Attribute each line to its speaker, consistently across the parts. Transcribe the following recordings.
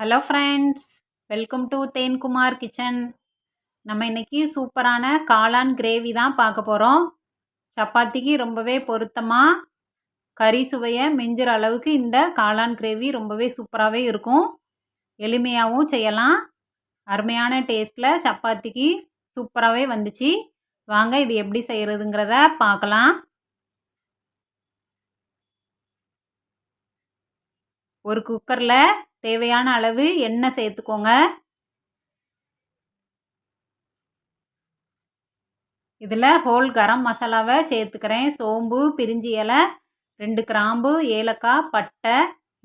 Speaker 1: Hello friends welcome to Thenkumar kitchen நம்ம இன்னைக்கு சூப்பரான காளான் கிரேவி தான் பார்க்க போகிறோம் சப்பாத்திக்கு ரொம்பவே பொருத்தமாக கறி சுவையை மிஞ்சுற அளவுக்கு இந்த காளான் கிரேவி ரொம்பவே சூப்பராகவே இருக்கும். எளிமையாகவும் செய்யலாம். அருமையான டேஸ்ட்டில் சப்பாத்திக்கு சூப்பராகவே வந்துச்சு. வாங்க இது எப்படி செய்கிறதுங்கிறத பார்க்கலாம். ஒரு குக்கரில் தேவையான அளவு எண்ணெய் சேர்த்துக்கோங்க. இதில் ஹோல் கரம் மசாலாவை சேர்த்துக்கிறேன். சோம்பு பிரிஞ்சி இலை ரெண்டு கிராம்பு ஏலக்காய் பட்டை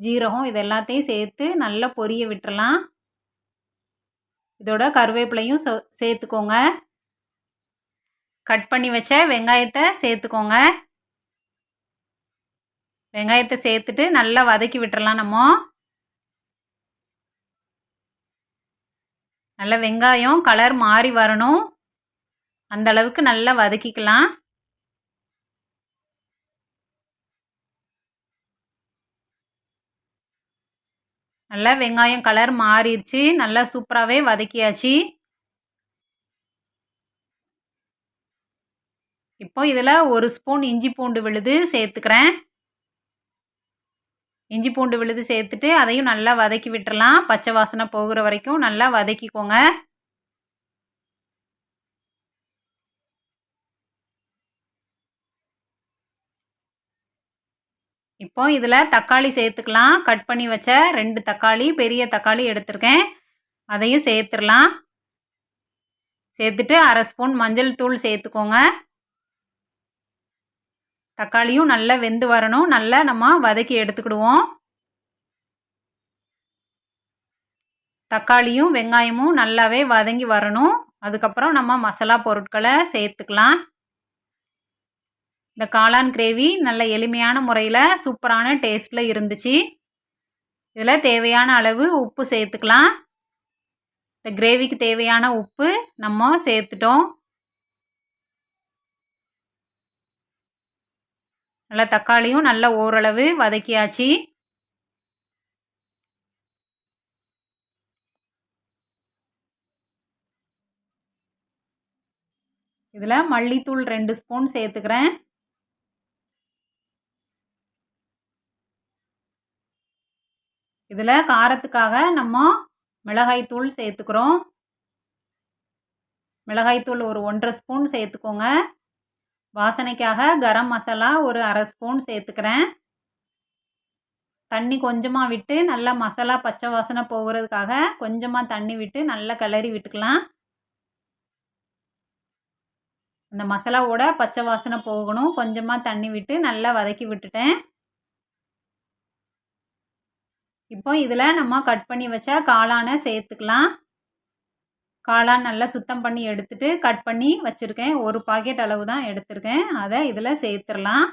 Speaker 1: ஜீரகம் இது எல்லாத்தையும் சேர்த்து நல்லா பொரிய விட்டுறலாம். இதோட கருவேப்பிலையும் சோ சேர்த்துக்கோங்க. கட் பண்ணி வச்ச வெங்காயத்தை சேர்த்துக்கோங்க. வெங்காயத்தை சேர்த்துட்டு நல்லா வதக்கி விட்டுறலாம் நம்ம. நல்ல வெங்காயம் கலர் மாறி வரணும். அந்த அளவுக்கு நல்லா வதக்கிக்கலாம். நல்லா வெங்காயம் கலர் மாறிடுச்சு நல்லா சூப்பராகவே வதக்கியாச்சு. இப்போ இதில் ஒரு ஸ்பூன் இஞ்சி பூண்டு விழுது சேர்த்துக்கிறேன். இஞ்சி பூண்டு விழுது சேர்த்துட்டு அதையும் நல்லா வதக்கி விட்டுறலாம். பச்சை வாசனை போகிற வரைக்கும் நல்லா வதக்கிக்கோங்க. இப்போ இதில் தக்காளி சேர்த்துக்கலாம். கட் பண்ணி வச்ச ரெண்டு தக்காளி பெரிய தக்காளி எடுத்திருக்கேன். அதையும் சேர்த்துடலாம் சேர்த்துட்டு அரை ஸ்பூன் மஞ்சள் தூள் சேர்த்துக்கோங்க. தக்காளியும் நல்லா வெந்து வரணும். நல்லா நம்ம வதக்கி எடுத்துக்கிடுவோம். தக்காளியும் வெங்காயமும் நல்லாவே வதங்கி வரணும். அதுக்கப்புறம் நம்ம மசாலா பொருட்களை சேர்த்துக்கலாம். இந்த காளான் கிரேவி நல்ல எளிமையான முறையில் சூப்பரான டேஸ்ட்டில் இருந்துச்சு. இதில் தேவையான அளவு உப்பு சேர்த்துக்கலாம். இந்த கிரேவிக்கு தேவையான உப்பு நம்ம சேர்த்துட்டோம். நல்லா தக்காளியும் நல்லா ஓரளவு வதக்கியாச்சு. இதில் மல்லித்தூள் ரெண்டு ஸ்பூன் சேர்த்துக்கிறேன். இதில் காரத்துக்காக நம்ம மிளகாய்த்தூள் சேர்த்துக்கிறோம். மிளகாய்த்தூள் ஒரு ஒன்றரை ஸ்பூன் சேர்த்துக்கோங்க. வாசனைக்காக கரம் மசாலா ஒரு அரை ஸ்பூன் சேர்த்துக்கிறேன். தண்ணி கொஞ்சமாக விட்டு நல்லா மசாலா பச்சை வாசனை போகிறதுக்காக கொஞ்சமாக தண்ணி விட்டு நல்லா கிளறி விட்டுக்கலாம். அந்த மசாலாவோட பச்சை வாசனை போகணும். கொஞ்சமாக தண்ணி விட்டு நல்லா வதக்கி விட்டுட்டேன். இப்போ இதில் நம்ம கட் பண்ணி வச்சா காளானை சேர்த்துக்கலாம். காளான் நல்லா சுத்தம் பண்ணி எடுத்துட்டு கட் பண்ணி வச்சுருக்கேன். ஒரு பாக்கெட் அளவு தான் எடுத்திருக்கேன். அதை இதில் சேர்த்துடலாம்.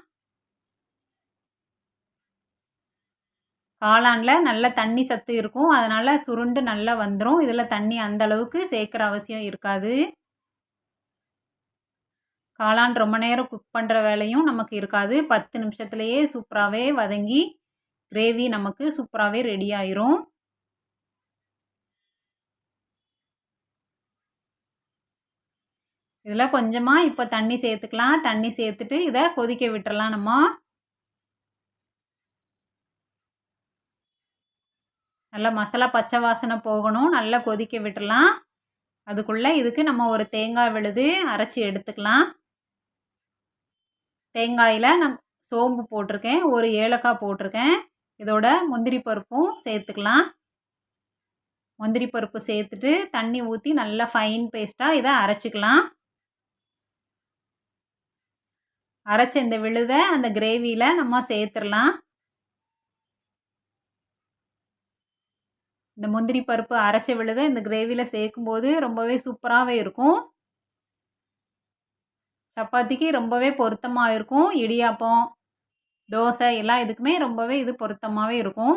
Speaker 1: காளானில் நல்ல தண்ணி சத்து இருக்கும். அதனால் சுருண்டு நல்லா வந்துடும் இதில் தண்ணி அந்த அளவுக்கு சேர்க்குற அவசியம் இருக்காது. காளான் ரொம்ப நேரம் குக் பண்ணுற வேலையும் நமக்கு இருக்காது. பத்து நிமிஷத்துலேயே சூப்பராகவே வதங்கி கிரேவி நமக்கு சூப்பராகவே ரெடி ஆயிரும். இதில் கொஞ்சமாக இப்போ தண்ணி சேர்த்துக்கலாம். தண்ணி சேர்த்துட்டு இதை கொதிக்க விட்டுறலாம் நம்ம. நல்லா மசாலா பச்சை வாசனை போகணும். நல்லா கொதிக்க விட்டுடலாம் அதுக்குள்ளே இதுக்கு நம்ம ஒரு தேங்காய் விழுது அரைச்சி எடுத்துக்கலாம். தேங்காயில் நான் சோம்பு போட்டிருக்கேன். ஒரு ஏலக்காய் போட்டிருக்கேன். இதோட முந்திரி பருப்பும் சேர்த்துக்கலாம். முந்திரி பருப்பு சேர்த்துட்டு தண்ணி ஊற்றி நல்லா ஃபைன் பேஸ்ட்டாக இதை அரைச்சிக்கலாம். அரைச்ச இந்த விழுத அந்த கிரேவியில் நம்ம சேர்த்துடலாம். இந்த முந்திரி பருப்பு அரைச்ச விழுத இந்த கிரேவியில் சேர்க்கும்போது ரொம்பவே சூப்பராகவே இருக்கும். சப்பாத்திக்கு ரொம்பவே பொருத்தமாக இருக்கும். இடியாப்பம் தோசை எல்லாம் இதுக்குமே ரொம்பவே இது பொருத்தமாகவே இருக்கும்.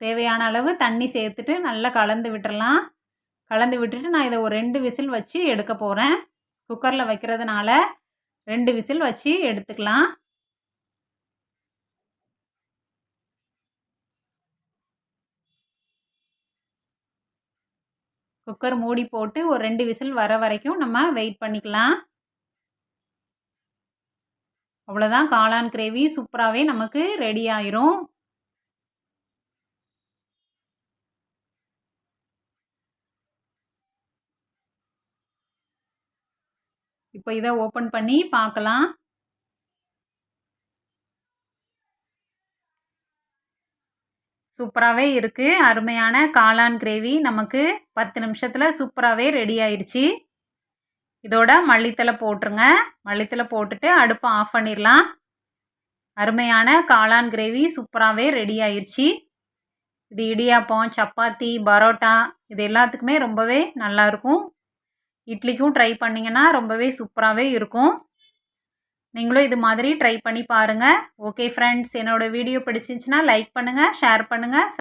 Speaker 1: தேவையான அளவு தண்ணி சேர்த்துட்டு நல்லா கலந்து விட்டுறலாம் கலந்து விட்டுட்டு நான் இதை ஒரு ரெண்டு விசில் வச்சு எடுக்க போகிறேன் குக்கரில் வைக்கிறதுனால ரெண்டு விசில் வச்சு எடுத்துக்கலாம். குக்கர் மூடி போட்டு ஒரு ரெண்டு விசில் வர வரைக்கும் நம்ம வெயிட் பண்ணிக்கலாம். அவ்வளோதான் காளான் கிரேவி சூப்பராகவே நமக்கு ரெடி ஆயிரும். இப்போ இதை ஓப்பன் பண்ணி பார்க்கலாம். சூப்பராகவே இருக்குது அருமையான காளான் கிரேவி நமக்கு பத்து நிமிஷத்தில் சூப்பராகவே ரெடி ஆயிடுச்சு இதோட மல்லித்தலை போட்டுருங்க. மல்லித்தலை போட்டுட்டு அடுப்பை ஆஃப் பண்ணிடலாம். அருமையான காளான் கிரேவி சூப்பராகவே ரெடி ஆயிடுச்சு இது இடியாப்பம் சப்பாத்தி பரோட்டா இது எல்லாத்துக்குமே ரொம்பவே நல்லாயிருக்கும் இட்லிக்கும் ட்ரை பண்ணிங்கன்னா ரொம்பவே சூப்பராகவே இருக்கும். நீங்களும் இது மாதிரி ட்ரை பண்ணி பாருங்கள் ஓகே ஃப்ரெண்ட்ஸ் என்னோடய வீடியோ பிடிச்சிருந்துச்சின்னா லைக் பண்ணுங்கள் ஷேர் பண்ணுங்கள்